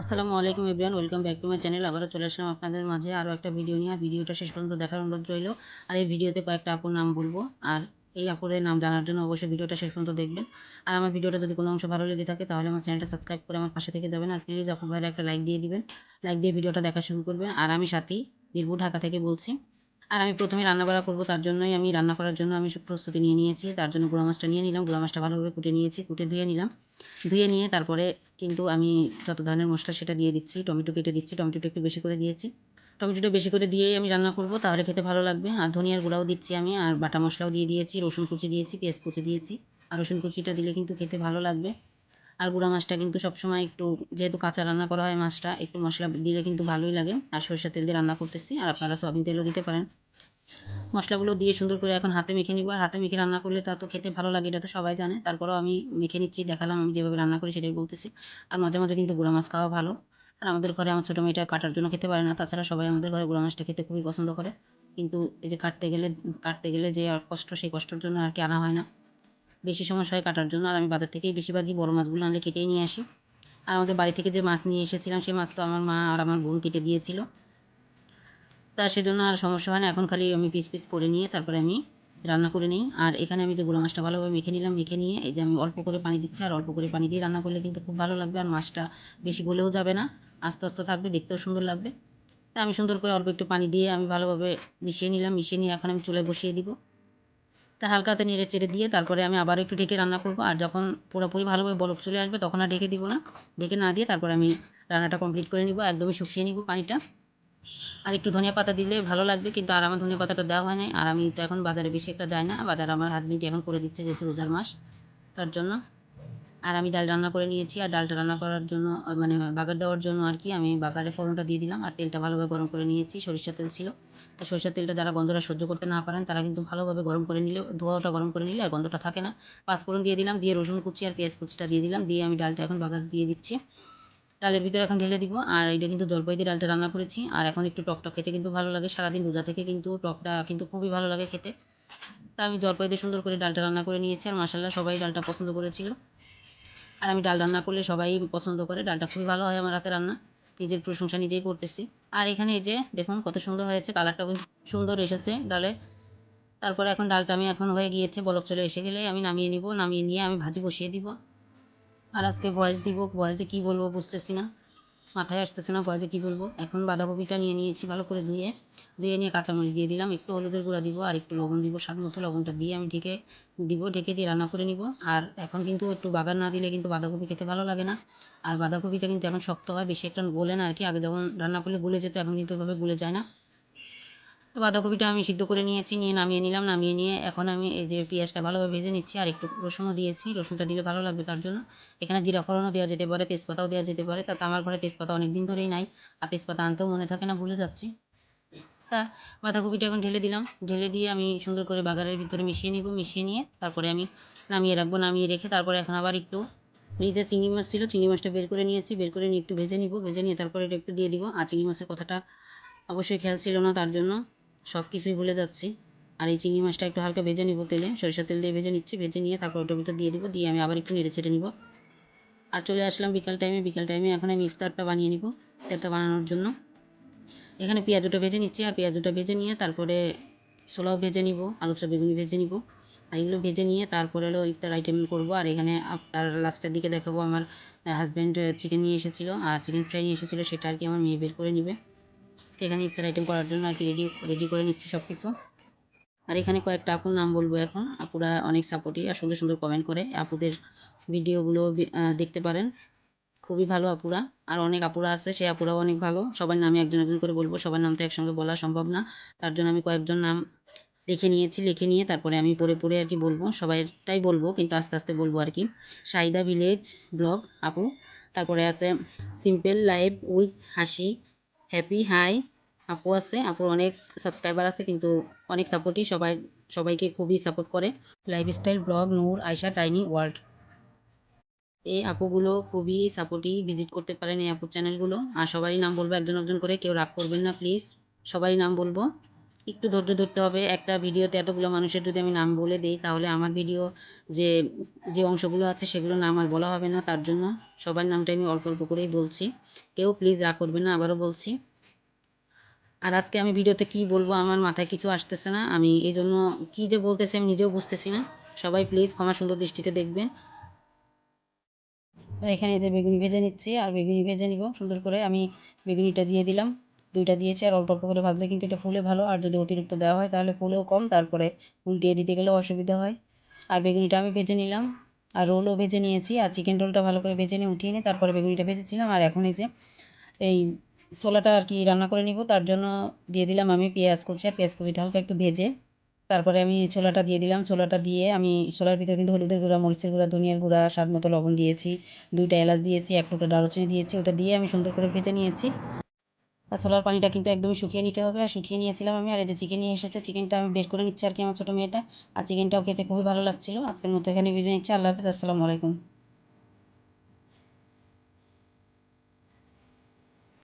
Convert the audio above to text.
আসসালামু আলাইকুম everyone welcome back to my channel. আবারও চলে আসলাম আপনাদের মাঝে আরও একটা ভিডিও নিয়ে। ভিডিওটা শেষ পর্যন্ত দেখার অনুরোধ রইল। আর এই ভিডিওতে কয়েকটা আপুর নাম বলব। আর এই আপুরের নাম জানার জন্য অবশ্যই ভিডিওটা শেষ পর্যন্ত দেখবেন। আর আমার ভিডিওটা যদি কোনো অংশ ভালো লেগে থাকে, তাহলে আমার চ্যানেলটা সাবস্ক্রাইব করে আমার পাশে থেকে যাবেন। আর প্লিজ আপুর ভাইরা একটা লাইক দিয়ে দিবেন। লাইক দিয়ে ভিডিওটা দেখা শুরু করবেন। আর আমি সাথী, বীরভূম, ঢাকা থেকে বলছি। আর আমি প্রথমে রান্না রান্নাবাড়া করব, তার জন্যই আমি রান্না করার জন্য আমি সব প্রস্তুতি নিয়ে নিয়েছি। তার জন্য গুঁড়া মাছটা নিয়ে নিলাম, গুঁড়া মাছটা ভালোভাবে কুটে নিয়েছি, কুটে ধুয়ে নিলাম। ধুয়ে নিয়ে তারপরে কিন্তু আমি যত ধরনের মশলা সেটা দিয়ে দিচ্ছি, টমেটো কেটে দিচ্ছি, টমেটোটা একটু বেশি করে দিয়েছি। টমেটোটা বেশি করে দিয়েই আমি রান্না করব, তাহলে খেতে ভালো লাগবে। আর ধনিয়ার গুঁড়াও দিচ্ছি আমি, আর বাটা মশলাও দিয়ে দিয়েছি, রসুন কুচি দিয়েছি, পেঁয়াজ কুচি দিয়েছি। আর রসুন কুচিটা দিলে কিন্তু খেতে ভালো লাগবে। আর গুঁড়া মাছটা কিন্তু সবসময় একটু, যেহেতু কাঁচা রান্না করা হয় মাছটা, একটু মশলা দিলে কিন্তু ভালোই লাগে। আর সরষের তেল দিয়ে রান্না করতেছি, আর আপনারা সয়াবিন তেলও দিতে পারেন। মশলাগুলো দিয়ে সুন্দর করে এখন হাতে মেখে নিব। আর হাতে মেখে রান্না করলে তা তো খেতে ভালো লাগে, এটা তো সবাই জানে। তারপরেও আমি মেখে নিচ্ছি, দেখালাম আমি যেভাবে রান্না করি সেটাই বলতেছি। আর মাঝে মাঝে কিন্তু গুঁড়া মাছ খাওয়া ভালো। আর আমাদের ঘরে আমার ছোটো মেয়েটা কাটার জন্য খেতে পারে না, তাছাড়া সবাই আমাদের ঘরে গুঁড়া মাছটা খেতে খুবই পছন্দ করে। কিন্তু এই যে কাটতে গেলে কাটতে গেলে যে আর কষ্ট, সেই কষ্টের জন্য আর কি আনা হয় না। বেশি সমস্যা হয় কাটার জন্য। আর আমি বাজার থেকেই বেশিরভাগই বড় মাছগুলো আনলে কেটেই নিয়ে আসি। আর আমাদের বাড়ি থেকে যে মাছ নিয়ে এসেছিলাম সেই মাছ তো আমার মা আর আমার বোন কেটে দিয়েছিল। তা সেজন্য আর সমস্যা হয় না। এখন খালি আমি পিস পিস করে নিয়ে তারপরে আমি রান্না করে নিই। আর এখানে আমি যে গুঁড়ো মাছটা ভালোভাবে মেখে নিলাম, মেখে নিয়ে এই যে আমি অল্প করে পানি দিচ্ছি, আর অল্প করে পানি দিয়ে রান্না করলে কিন্তু খুব ভালো লাগবে আর মাছটা বেশি গলেও যাবে না। আস্তে আস্তে থাকবে, দেখতেও সুন্দর লাগবে। তা আমি সুন্দর করে অল্প একটু পানি দিয়ে আমি ভালোভাবে মিশিয়ে নিলাম, মিশিয়ে নিয়ে এখন আমি চুলায় বসিয়ে দিব। তা হালকাতে নেড়ে চেড়ে দিয়ে তারপরে আমি আবার একটু ঢেকে রান্না করব। আর যখন পুরোপুরি ভালোভাবে বরফ চলে আসবে তখন আর ঢেকে দিব না। ঢেকে না দিয়ে তারপরে আমি রান্নাটা কমপ্লিট করে নিব, একদমই শুকিয়ে নিব পানিটা। আর একটু ধনিয়া পাতা দিলে ভালো লাগবে, কিন্তু আর আমার ধনিয়া পাতাটা দেওয়া হয় নাই। আর আমি তো এখন বাজারে বেশি একটা যাই না, বাজার আমার হাজবেন্ড এখন করে দিচ্ছে যেহেতু রোজার মাস, তার জন্য। আর আমি ডাল রান্না করে নিয়েছি, আর ডালটা রান্না করার জন্য মানে বাগার দেওয়ার জন্য আর কি আমি বাগারে ফোড়নটা দিয়ে দিলাম, আর তেলটা ভালোভাবে গরম করে নিয়েছি, সরিষার তেল ছিল। তা সরিষার তেলটা যারা গন্ধটা সহ্য করতে না পারেন, তারা কিন্তু ভালোভাবে গরম করে নিলে, ধোয়াটা গরম করে নিলে আর গন্ধটা থাকে না। পাঁচফোড়ন দিয়ে দিলাম, দিয়ে রসুন কুচি আর পেঁয়াজ কুচিটা দিয়ে দিলাম, দিয়ে আমি ডালটা এখন বাগার দিয়ে দিচ্ছি। ডালের ভিতরে এখন ঢেলে দিব। আর এটা কিন্তু জলপাই দিয়ে ডালটা রান্না করেছি। আর এখন একটু টকটক খেতে কিন্তু ভালো লাগে। সারাদিন রোজা থেকে কিন্তু টকটা কিন্তু খুবই ভালো লাগে খেতে। তা আমি জলপাই দিয়ে সুন্দর করে ডালটা রান্না করে নিয়েছি। আর মাসাল্লাহ সবাই ডালটা পছন্দ করেছিল। আর আমি ডাল রান্না করলে সবাই পছন্দ করে। ডালটা খুবই ভালো হয় আমার হাতে রান্না। নিজের প্রশংসা নিজেই করতেছি। আর এখানে এই যে দেখুন কত সুন্দর হয়েছে। কালারটা খুব সুন্দর এসেছে ডালে। তারপরে এখন ডালটা আমি এখন হয়ে গিয়েছে। বলক চলে এসে গেলে আমি নামিয়ে নিব। নামিয়ে নিয়ে আমি ভাজি বসিয়ে দিব। আর আজকে ভয়েস দিব ভয়েসে কী বলব বুঝতেছি না। মাথায় আসতেছে না ভয়েসে কী বলব। এখন বাঁধাকপিটা নিয়ে নিয়েছি ভালো করে ধুয়ে। ধুয়ে নিয়ে কাঁচামরিচ দিয়ে দিলাম, একটু হলুদের গুঁড়া দিব আর একটু লবণ দিব। স্বাদ মতো লবণটা দিয়ে আমি ঢেকে দিব, ঢেকে দিয়ে রান্না করে নিব। আর এখন কিন্তু একটু বাগান না দিলে কিন্তু বাঁধাকপি খেতে ভালো লাগে না। আর বাঁধাকপিটা কিন্তু এখন শক্ত হয়, বেশি একটা গলে না আর কি। আগে যখন রান্না করলে গুলে যেত, এখন কিন্তু এভাবে গুলে যায় না। তো বাঁধাকপিটা আমি সিদ্ধ করে নিয়েছি, নিয়ে নামিয়ে নিলাম, নামিয়ে নিয়ে এখন আমি এই যে পেঁয়াজটা ভালোভাবে ভেজে নিচ্ছি, আর একটু রসুনও দিয়েছি, রসুনটা দিলে ভালো লাগবে তার জন্য। এখানে জিরা ফোড়নও দেওয়া যেতে পারে, তেজপাতাও দেওয়া যেতে পারে তাতে আমার ঘরে তেজপাতা অনেক দিন ধরেই নাই, আর তেজপাতা আনতেও মনে থাকে না, ভুলে যাচ্ছি। তা বাঁধাকপিটা এখন ঢেলে দিলাম, ঢেলে দিয়ে আমি সুন্দর করে বাগারের ভিতরে মিশিয়ে নিব, মিশিয়ে নিয়ে তারপরে আমি নামিয়ে রাখব, নামিয়ে রেখে তারপরে এখন আবার একটু ফ্রিজে চিংড়ি মাছ ছিল, চিংড়ি মাছটা বের করে নিয়েছি, বের করে নিয়ে একটু ভেজে নিব, ভেজে নিয়ে তারপরে একটু দিয়ে দিব। আর চিংড়ি মাছের কথাটা অবশ্যই খেয়াল ছিল না তার জন্য। সব কিছুই ভুলে যাচ্ছি। আর এই চিংড়ি মাছটা একটু হালকা ভেজে নিব তেলে। সরিষার তেল দিয়ে ভেজে নিচ্ছি। ভেজে নিয়ে তারপর ওটার ভিতর দিয়ে দিব। দিয়ে আমি আবার একটু নেড়ে ছেড়ে নিব। আর চলে আসলাম বিকাল টাইমে। বিকাল টাইমে এখন আমি ইফতারটা বানিয়ে নিব ইফতারটা বানানোর জন্য। এখানে পেঁয়াজটা ভেজে নিচ্ছি। আর পেঁয়াজটা ভেজে নিয়ে তারপরে ছোলাও ভেজে নিব আলুটা বেগুনি ভেজে নিব। আর এগুলো ভেজে নিয়ে তারপরে হলো ইফতার আইটেম করব। আর এখানে তার লাস্টের দিকে দেখাবো। আমার হাজব্যান্ড চিকেন নিয়ে এসেছিল। আর চিকেন ফ্রাই নিয়ে এসেছিল। সেটা আর কি আমার মেয়ে বের করে নিবে। তো এখানে ইফতার আইটেম করার জন্য আর কি রেডি রেডি করে নিচ্ছি সব কিছু আর এখানে কয়েকটা আপুর নাম বলব এখন। আপুরা অনেক সাপোর্টিভ আর সুন্দর সুন্দর কমেন্ট করে। আপুদের ভিডিওগুলো দেখতে পারেন। খুবই ভালো আপুরা। আর অনেক আপুরা আছে, সেই আপুরাও অনেক ভালো। সবার নামে একজন একজন করে বলব। সবার নাম তো একসঙ্গে বলা সম্ভব না। তার জন্য আমি কয়েকজন নাম লিখে নিয়েছি, লিখে নিয়ে তারপরে আমি পড়ে পড়ে আর কি বলব। সবাইটাই বলব, কিন্তু আস্তে আস্তে বলব আর কি। সাইদা ভিলেজ ব্লগ আপু। তারপরে আছে simple life with Hashi. Happy, hi. আপু আছে, আপুর অনেক সাবস্ক্রাইবার আছে, কিন্তু অনেক সাপোর্টই সবাই, সবাইকে খুবই সাপোর্ট করে। Lifestyle blog Noor Aysha tiny world এই আপুগুলো খুবই সাপোর্টিভ ভিজিট করতে পারেন এই আপুর চ্যানেলগুলো আর সবারই নাম বলব, একজন একজন করে কেউ রাগ করবেন না প্লিজ সবারই নাম বলব। একটু ধৈর্য ধরতে হবে। একটা ভিডিওতে এতগুলো মানুষের যদি আমি নাম বলে দিই, তাহলে আমার ভিডিও যে যে অংশগুলো আছে সেগুলোর নাম আর বলা হবে না। তার জন্য সবার নামটা আমি অল্প অল্প করেই বলছি। কেউ প্লিজ রাগ করবে না, আবারও বলছি। আর আজকে আমি ভিডিওতে কি বলব আমার মাথায় কিছু আসতেছে না। আমি এই জন্য কী যে বলতেছি আমি নিজেও বুঝতেছি না। সবাই প্লিজ ক্ষমা সুন্দর দৃষ্টিতে দেখবেন। এখানে যে বেগুনি ভেজে নিচ্ছি, আর বেগুনি ভেজে নিব সুন্দর করে। আমি বেগুনিটা দিয়ে দিলাম। দুইটা দিয়েছি আর অল্প অল্প করে ভাজলে কিন্তু এটা ফুলে ভালো। আর যদি অতিরিক্ত দেওয়া হয় তাহলে ফুলেও কম, তারপরে উল্টিয়ে দিতে গেলেও অসুবিধা হয়। আর বেগুনিটা আমি ভেজে নিলাম। আর রোলও ভেজে নিয়েছি আর চিকেন রোলটা ভালো করে ভেজে নিয়ে উঠিয়ে নিয়ে তারপরে বেগুনিটা ভেজেছিলাম। আর এখন এই যে, এই ছোলাটা আর কি রান্না করে নিব, তার জন্য দিয়ে দিলাম আমি পেঁয়াজ কুচি। আর পেঁয়াজ কুচিটা হালকা একটু ভেজে তারপরে আমি ছোলাটা দিয়ে দিলাম। ছোলাটা দিয়ে আমি ছোলার ভিতরে কিন্তু হলুদের গুঁড়া, মরিচের গুঁড়া, ধনিয়ার গুঁড়া, স্বাদ মতো লবণ দিয়েছি। দুইটা এলাচ দিয়েছি, এক টুকরো দারুচিনি দিয়েছি। ওটা দিয়ে আমি সুন্দর করে ভেজে নিয়েছি। আর ছোলার পানিটা কিন্তু একদমই শুকিয়ে নিতে হবে। আর শুকিয়ে নিয়েছিলাম আমি, আর এই যে চিকেন নিয়ে এসেছে চিকেনটা আমি বের করে নিচ্ছি আর কি আমার ছোটো মেয়েটা। আর চিকেনটাও খেতে খুবই ভালো লাগছিল। আজকের মতো এখানে বিদায় নিচ্ছি। আল্লাহ হাফিজ। আসসালামু আলাইকুম।